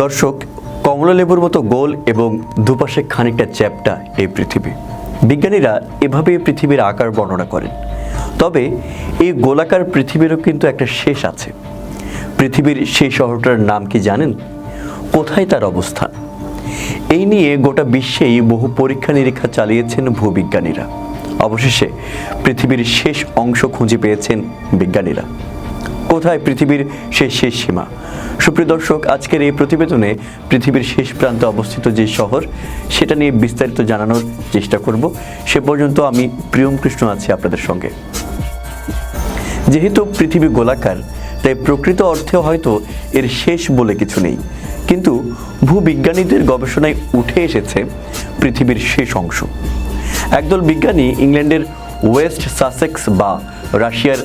দর্শক, কমলা লেবুর মতো গোল এবং দুপাশে খানিকটা চ্যাপ্টা এই পৃথিবী। বিজ্ঞানীরা এভাবে পৃথিবীর আকার বর্ণনা করেন। তবে এই গোলাকার পৃথিবীরও কিন্তু একটা শেষ আছে। পৃথিবীর সেই শহরটার নাম কি জানেন? কোথায় তার অবস্থান? এই নিয়ে গোটা বিশ্বেই বহু পরীক্ষা নিরীক্ষা চালিয়েছেন ভূবিজ্ঞানীরা। অবশেষে পৃথিবীর শেষ অংশ খুঁজে পেয়েছেন বিজ্ঞানীরা। কোথায় পৃথিবীর শেষ শেষ সীমা? সুপ্রিয় দর্শক, আজকের এই প্রতিবেদনে পৃথিবীর শেষ প্রান্তে অবস্থিত যে শহর, সেটা নিয়ে বিস্তারিত জানানোর চেষ্টা করব। সে পর্যন্ত আমি প্রিয়ম কৃষ্ণ আছি আপনাদের সঙ্গে। যেহেতু পৃথিবী গোলাকার, তাই প্রকৃত অর্থে হয়তো এর শেষ বলে কিছু নেই। কিন্তু ভূবিজ্ঞানীদের গবেষণায় উঠে এসেছে পৃথিবীর শেষ অংশ। একদল বিজ্ঞানী ইংল্যান্ডের ওয়েস্ট সাসেক্স বা রাশিয়ার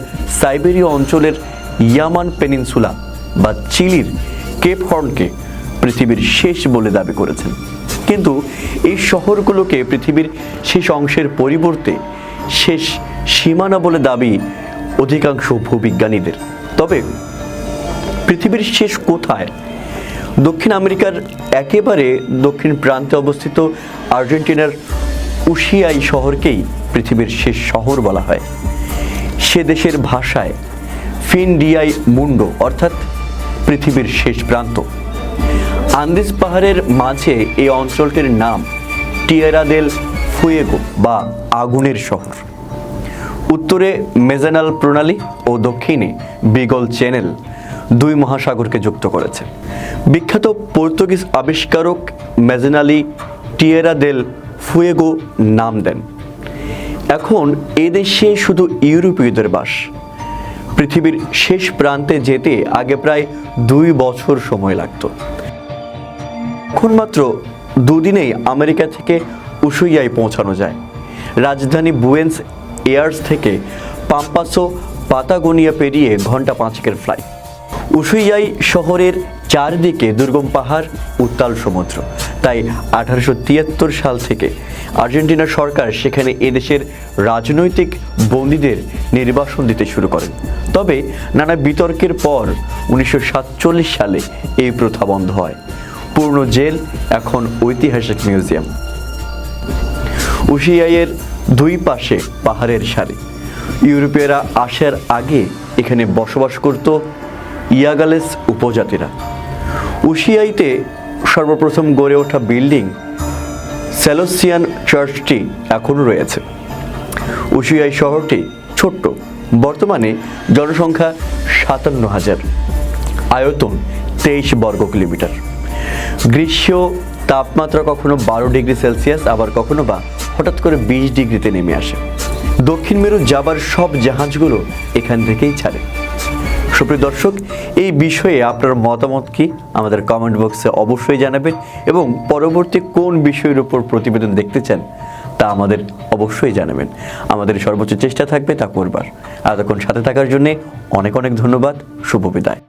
সাইবেরীয় অঞ্চলের ইয়ামান পেনিনসুলা বা চিলির কেপ হর্নকে পৃথিবীর শেষ বলে দাবি করেছেন। কিন্তু এই শহরগুলোকে পৃথিবীর শেষ অংশের পরিবর্তে শেষ সীমানা বলে দাবি অধিকাংশ ভূবিজ্ঞানীদের। তবে পৃথিবীর শেষ কোথায়? দক্ষিণ আমেরিকার একেবারে দক্ষিণ প্রান্তে অবস্থিত আর্জেন্টিনার উশিয়াই শহরকেই পৃথিবীর শেষ শহর বলা হয়। সে দেশের ভাষায় ফিনডিয়াই মুন্ডো অর্থাৎ পৃথিবীর শেষ প্রান্ত। আন্দিস পাহাড়ের মাঝে এই অঞ্চলটির নাম টিয়েরাদেল ফুয়েগো বা আগুনের শহর। উত্তরে মেজানাল প্রণালী ও দক্ষিণে বিগল চ্যানেল দুই মহাসাগরকে যুক্ত করেছে। বিখ্যাত পর্তুগিজ আবিষ্কারক মেজেনালি টিয়েরা দেল ফুয়েগো নাম দেন। এখন এদেশে শুধু ইউরোপীয়দের বাস পৃথিবীর শেষ প্রান্তে যেতে আগে প্রায় দুই বছর সময় লাগতো। এখন মাত্র দুদিনেই আমেরিকা থেকে উশুইয়ায় পৌঁছানো যায়। রাজধানী বুয়েন্স এয়ার্স থেকে পাম্পাসো পাতাগোনিয়া পেরিয়ে ঘণ্টা পাঁচেকের ফ্লাইট উশুইয়াই শহরের চারদিকে দুর্গম পাহাড়, উত্তাল সমুদ্র। তাই আঠারোশো তিয়াত্তর সাল থেকে আর্জেন্টিনা সরকার সেখানে এদেশের রাজনৈতিক বন্দীদের নির্বাসন দিতে শুরু করেন। তবে নানা বিতর্কের পর উনিশশো সাতচল্লিশ সালে এই প্রথা বন্ধ হয়। পূর্ণ জেল এখন ঐতিহাসিক মিউজিয়াম। উশিয়াইয়ের দুই পাশে পাহাড়ের সারি। ইউরোপীয়রা আসার আগে এখানে বসবাস করত ইয়াগালেস উপজাতিরা। উশিয়াইতে সর্বপ্রথম গড়ে ওঠা বিল্ডিং সেলোসিয়ান চার্চটি এখনও রয়েছে। উশিয়াই শহরটি ছোট্ট। বর্তমানে জনসংখ্যা সাতান্ন হাজার। আয়তন তেইশ বর্গ কিলোমিটার। গ্রীষ্ম তাপমাত্রা কখনো বারো ডিগ্রি সেলসিয়াস, আবার কখনো বা হঠাৎ করে বিশ ডিগ্রিতে নেমে আসে। দক্ষিণ মেরু যাবার সব জাহাজগুলো এখান থেকেই ছাড়ে। সুপ্রিয় দর্শক, এই বিষয়ে আপনার মতামত কি? আমাদের কমেন্ট বক্সে অবশ্যই জানাবেন এবং পরবর্তী কোন বিষয়ের উপর প্রতিবেদন দেখতে চান, তা আমাদের অবশ্যই জানাবেন। আমাদের সর্বোচ্চ চেষ্টা থাকবে তা করবার। এতক্ষণ সাথে থাকার জন্যে অনেক অনেক ধন্যবাদ। শুভ বিদায়।